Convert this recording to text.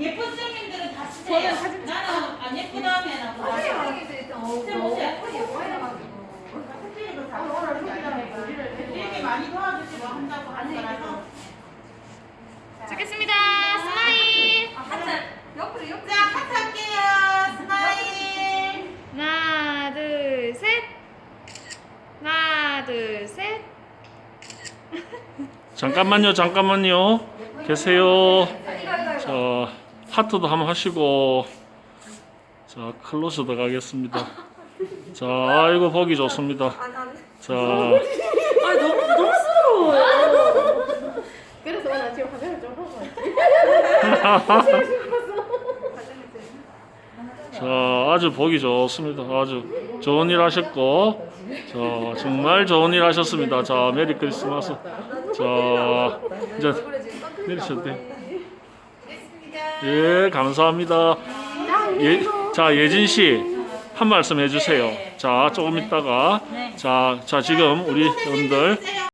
예쁜 쌤님들은 다 쓰세요. 나는 안 예쁘다면 보다. 되게 많이 도와주시고 한다고 하는 거라서. 찍겠습니다. 스마일. 자, 하트 할게요. 스마일. 하나, 둘, 셋. 하나, 둘, 셋. 잠깐만요, 잠깐만요. 계세요. 자, 하트도 한번 하시고. 자, 클로즈 들어가겠습니다. 자, 아이고, 보기 좋습니다. 자, 아 너무 부담스러워요. 그래서 나 지금 화장을 좀 하고 왔지. 자, 아주 보기 좋습니다. 아주 좋은 일 하셨고, 자, 정말 좋은 일 하셨습니다. 자, 메리 크리스마스. 자, 이제 내리셔도. 예, 감사합니다. 예, 자, 예진 씨, 한 말씀 해주세요. 자, 조금 있다가, 자, 자, 지금 우리 여러분들